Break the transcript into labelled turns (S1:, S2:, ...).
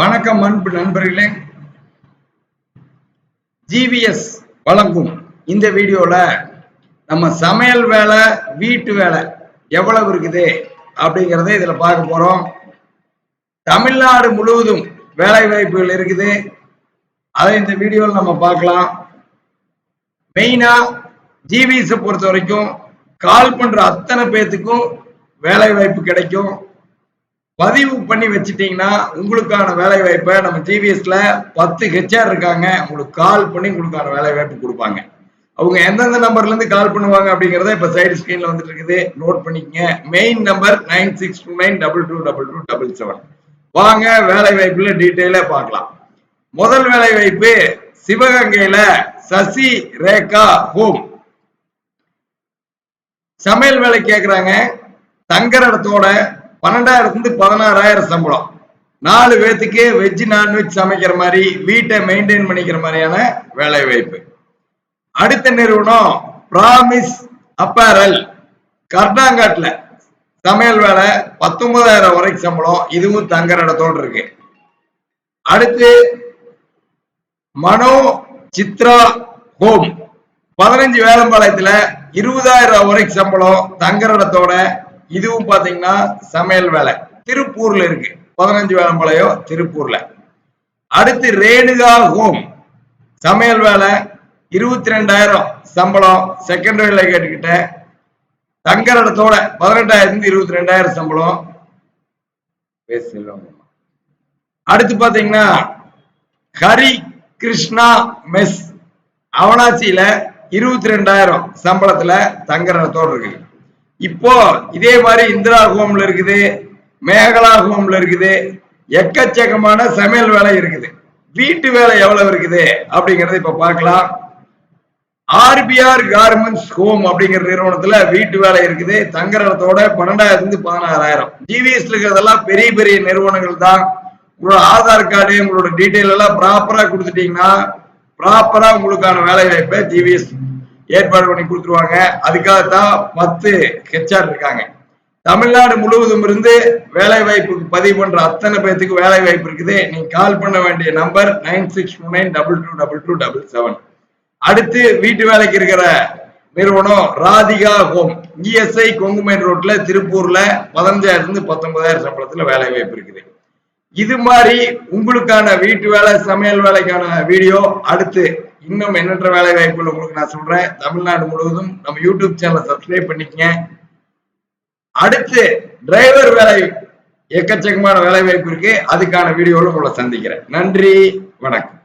S1: வணக்கம் அன்பு நண்பர்களே. ஜிவிஎஸ் வழங்கும் இந்த வீடியோல நம்ம சமையல் வேலை வீட்டு வேலை எவ்வளவு இருக்குது அப்படிங்கறத இதுல பார்க்க போறோம். தமிழ்நாடு முழுவதும் வேலை வாய்ப்புகள் இருக்குது. அதை இந்த வீடியோவில் நம்ம பார்க்கலாம். மெயினா ஜிவிஎஸ் பொறுத்த வரைக்கும் கால் பண்ற அத்தனை பேத்துக்கும் வேலை வாய்ப்பு கிடைக்கும். பதிவு பண்ணி வச்சுட்டீங்கன்னா உங்களுக்கான வேலை வாய்ப்பை நம்ம டிவிஎஸ்ல பத்து ஹெச்ஆர் இருக்காங்க. உங்களுக்கு கால் பண்ணி உங்களுக்கான வேலை வாய்ப்பு கொடுப்பாங்க. அவங்க எந்தெந்த நம்பர்ல இருந்து கால் பண்ணுவாங்க அப்படிங்கறத இப்ப சைடு ஸ்கிரீன்ல வந்துட்டு இருக்குது. நோட் பண்ணிக்கங்க. Main number nine six two nine double two double two double seven வாங்க வேலை வாய்ப்புல டீட்டெயிலா பார்க்கலாம். முதல் வேலை வாய்ப்பு சிவகங்கையில சசி ரேகா ஹோம் சமையல் வேலை கேக்குறாங்க. தங்குற இடத்தோட பன்னெண்டாயிரத்துல இருந்து பதினாறாயிரம் சம்பளம். நாலு பேர்த்துக்கு வெஜ் நான்வெஜ் சமைக்கிற மாதிரி வீட்டை மெயின்டைன் பண்ணிக்கிற மாதிரியான வேலை வாய்ப்பு அடுத்த நிறுவனம் பிராமிஸ் அப்பேரல் கர்நாங்காட்டில் சமையல் வேலை பத்தொன்பதாயிரம் வரைக்கும் சம்பளம். இதுவும் தங்குற இடத்தோடு இருக்கு. அடுத்து மனோ சித்ரா ஹோம். பதினஞ்சு வேலம்பாளையத்துல இருபதாயிரம் வரைக்கும் சம்பளம் தங்குற இடத்தோட இதுவும் பாத்தீங்கன்னா சமையல் வேலை. திருப்பூர்ல இருக்கு. பதினஞ்சு வேலை வேலம்பாளையம் திருப்பூர்ல. அடுத்து ரேணுகா ஹோம் சமையல் வேலை. இருபத்தி ரெண்டாயிரம் சம்பளம் செகண்டரியில கேட்டுக்கிட்டேன். தங்குற இடத்தோட பதினெட்டாயிரத்தி இருபத்தி ரெண்டாயிரம் சம்பளம். பேசலாம் அடுத்து பாத்தீங்கன்னா ஹரி கிருஷ்ணா மெஸ். அவனாச்சியில இருபத்தி ரெண்டாயிரம் சம்பளத்துல தங்குற இடத்தோடு இருக்கு. இப்போ இதே மாதிரி இந்திரா ஹோம்ல இருக்குது மேகலா ஹோம்ல இருக்குது எக்கச்சக்கமான சமையல் வேலை இருக்குது. வீட்டு வேலை எவ்வளவு இருக்குது அப்படிங்கறத இப்ப பார்க்கலாம். ஆர்பிஆர் கார்மெண்ட்ஸ் ஹோம் அப்படிங்கிற நிறுவனத்துல வீட்டு வேலை இருக்குது. தங்குற இடத்தோட பன்னெண்டாயிரத்துல இருந்து பதினாறாயிரம் ஜிவிஎஸ் இருக்கிறதெல்லாம் பெரிய பெரிய நிறுவனங்கள் தான். உங்களோட ஆதார் கார்டு உங்களோட டீட்டெயில் எல்லாம் ப்ராப்பரா கொடுத்துட்டீங்கன்னா ப்ராப்பரா உங்களுக்கான வேலை வாய்ப்பை ஜிவிஎஸ் ஏற்பாடு பண்ணி கொடுத்துருவாங்க. அதுக்காகத்தான் பத்து ஹெச்ஆர் இருக்காங்க. தமிழ்நாடு முழுவதும் இருந்து வேலை வாய்ப்புக்கு பதிவு பண்ற அத்தனை பேர்த்துக்கு வேலை வாய்ப்பு இருக்குது. நீங்க கால் பண்ண வேண்டிய number nine six two nine double two double two double seven அடுத்து வீட்டு வேலைக்கு இருக்கிற நிறுவனம் ராதிகா ஹோம். இஎஸ்ஐ கொங்குமேன் ரோட்ல திருப்பூர்ல பதினஞ்சாயிரத்துல இருந்து பத்தொன்பதாயிரம் சம்பளத்துல வேலை வாய்ப்பு இருக்குது. இது மாதிரி உங்களுக்கான வீட்டு வேலை சமையல் வேலைக்கான வீடியோ. அடுத்து இன்னும் எண்ணற்ற வேலை வாய்ப்புகள் உங்களுக்கு நான் சொல்றேன். தமிழ்நாடு முழுவதும் நம்ம யூடியூப் சேனலை சப்ஸ்கிரைப் பண்ணிக்கங்க. அடுத்து டிரைவர் வேலை எக்கச்சக்கமான வேலை வாய்ப்பு இருக்கு. அதுக்கான வீடியோவில் உங்களை சந்திக்கிறேன். நன்றி வணக்கம்.